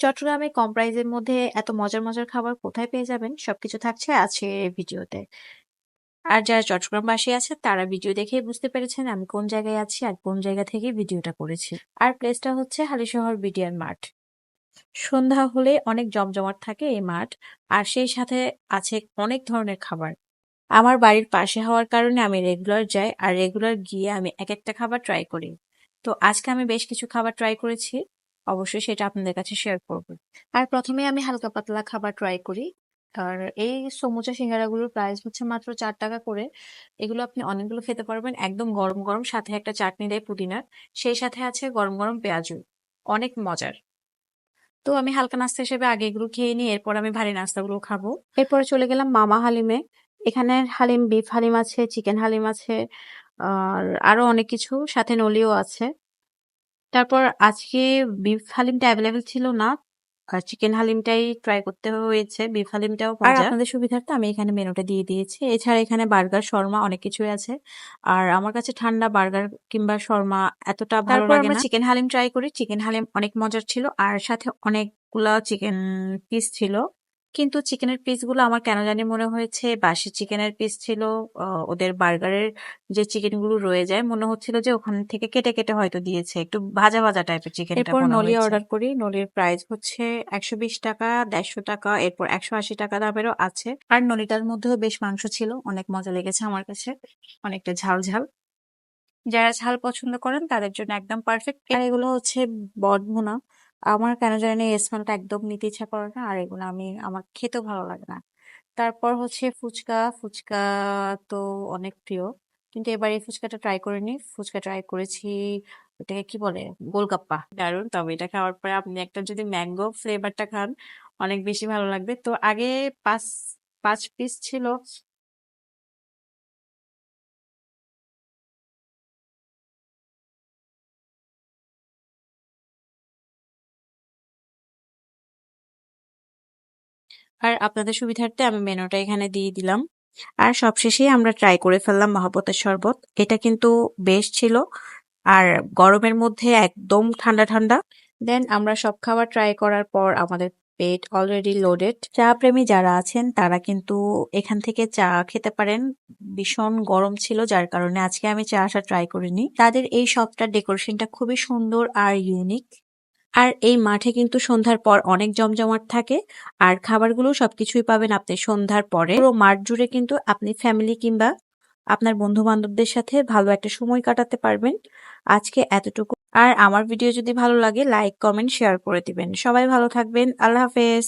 চট্টগ্রামে কম প্রাইজের মধ্যে এত মজার, মজার খাবার কোথায় পেয়ে যাবেন? সবকিছু থাকছে আছে ভিডিওতে। আর যারা চট্টগ্রামবাসী আছে তারা ভিডিও দেখেই বুঝতে পেরেছেন আমি কোন জায়গায় আছি আর কোন জায়গা থেকে ভিডিওটা করেছি। আর প্লেসটা হচ্ছে হালিশহর বিডিআর মাঠ। সন্ধ্যা হলে অনেক জমজমাট থাকে এই মাঠ আর সেই সাথে আছে অনেক ধরনের খাবার। আমার বাড়ির পাশে হওয়ার কারণে আমি রেগুলার যাই আর রেগুলার গিয়ে আমি এক একটা খাবার ট্রাই করি। তো আজকে আমি বেশ কিছু খাবার ট্রাই করেছি। অবশ্যই সেটা আপনাদের কাছে শেয়ার করব। আর প্রথমে আমি হালকা পাতলা খাবার ট্রাই করি। আর এই সমুচা সিঙ্গারাগুলোর প্রাইস হচ্ছে মাত্র চার টাকা করে। এগুলো আপনি অনেকগুলো খেতে পারবেন একদম গরম, গরম সাথে একটা চাটনি দেয় পুদিনার। সেই সাথে আছে গরম, গরম পেঁয়াজু। অনেক মজার। তো আমি হালকা নাস্তা হিসেবে আগে এগুলো খেয়ে নিই এরপর আমি ভারী নাস্তাগুলো খাব। এরপরে চলে গেলাম মামা হালিমে। এখানে হালিম বিফ হালিম আছে, চিকেন হালিম আছে আর আরও অনেক কিছু সাথে নলিও আছে। তারপর আজকে বিফ হালিমটা অ্যাভেলেবেল ছিল না। আর চিকেন হালিমটাই ট্রাই করতে হয়েছে। বিফ হালিমটাও আর মজা। আপনাদের সুবিধার্থে আমি এখানে মেনুটা দিয়ে দিয়েছি। এছাড়া এখানে বার্গার, শর্মা অনেক কিছুই আছে। আর আমার কাছে ঠান্ডা বার্গার কিংবা শর্মা এতটা ভালো তারপর লাগে আমরা না। চিকেন হালিম ট্রাই করি। চিকেন হালিম অনেক মজার ছিল আর সাথে অনেকগুলা চিকেন পিস ছিল। কিন্তু চিকেনের পিসগুলো আমার কেন জানি মনে হয়েছে বাসি চিকেনের পিস ছিল। ওদের বার্গারের যে চিকেনগুলো রয়ে যায় মনে হচ্ছিল যে ওখান থেকে কেটে, কেটে হয়তো দিয়েছে। একটু ভাজা, ভাজা টাইপের চিকেনটা এরপর নলি অর্ডার করি। নলির প্রাইস হচ্ছে ৳১২০ ৳১৫০ টাকা দেড়শো টাকা এরপর ৳১৮০ টাকা দামেরও আছে। আর নলিটার মধ্যেও বেশ মাংস ছিল। অনেক মজা লেগেছে আমার কাছে। অনেকটা ঝাল, ঝাল। যারা ঝাল পছন্দ করেন তাদের জন্য একদম পারফেক্ট। আর এগুলো হচ্ছে বটভুনা। আমার কেন জানি না এই স্মেলটা একদম নিতে ইচ্ছা করে না। আর এগুলো আমি আমার খেতেও ভালো লাগে না। তারপর হচ্ছে ফুচকা। ফুচকা তো অনেক প্রিয়। কিন্তু এবার এই ফুচকাটা ট্রাই করিনি। ফুচকা ট্রাই করেছি ওটাকে কি বলে? গোলগাপ্পা। দারুণ! তবে এটা খাওয়ার পরে আপনি একটা যদি ম্যাঙ্গো ফ্লেভারটা খান অনেক বেশি ভালো লাগবে। তো আগে ৫, ৫ পিস ছিল। আর আপনাদের সুবিধার্থে আমি মেনুটা এখানে দিয়ে দিলাম। আর সবশেষেই আমরা ট্রাই করে ফেললাম মহাব্বতের শরবত। এটা কিন্তু বেশ ছিল। আর গরমের মধ্যে একদম ঠান্ডা, ঠান্ডা। দেন আমরা সব খাবার ট্রাই করার পর আমাদের পেট অলরেডি লোডেড। চা প্রেমী যারা আছেন তারা কিন্তু এখান থেকে চা খেতে পারেন। ভীষণ গরম ছিল যার কারণে আজকে আমি চা আসা ট্রাই করিনি। তাদের এই শপটার ডেকোরেশনটা খুবই সুন্দর আর ইউনিক। আর এই মাঠে কিন্তু সন্ধ্যার পর অনেক জমজমাট থাকে। আর খাবারগুলো সবকিছুই পাবেন আপনি সন্ধ্যার পরে। পুরো মাঠ জুড়ে কিন্তু আপনি ফ্যামিলি কিংবা আপনার বন্ধু-বান্ধবদের সাথে ভালো একটা সময় কাটাতে পারবেন। আজকে এতটুকু। আর আমার ভিডিও যদি ভালো লাগে লাইক, কমেন্ট, শেয়ার করে দিবেন। সবাই ভালো থাকবেন। আল্লাহ হাফেজ।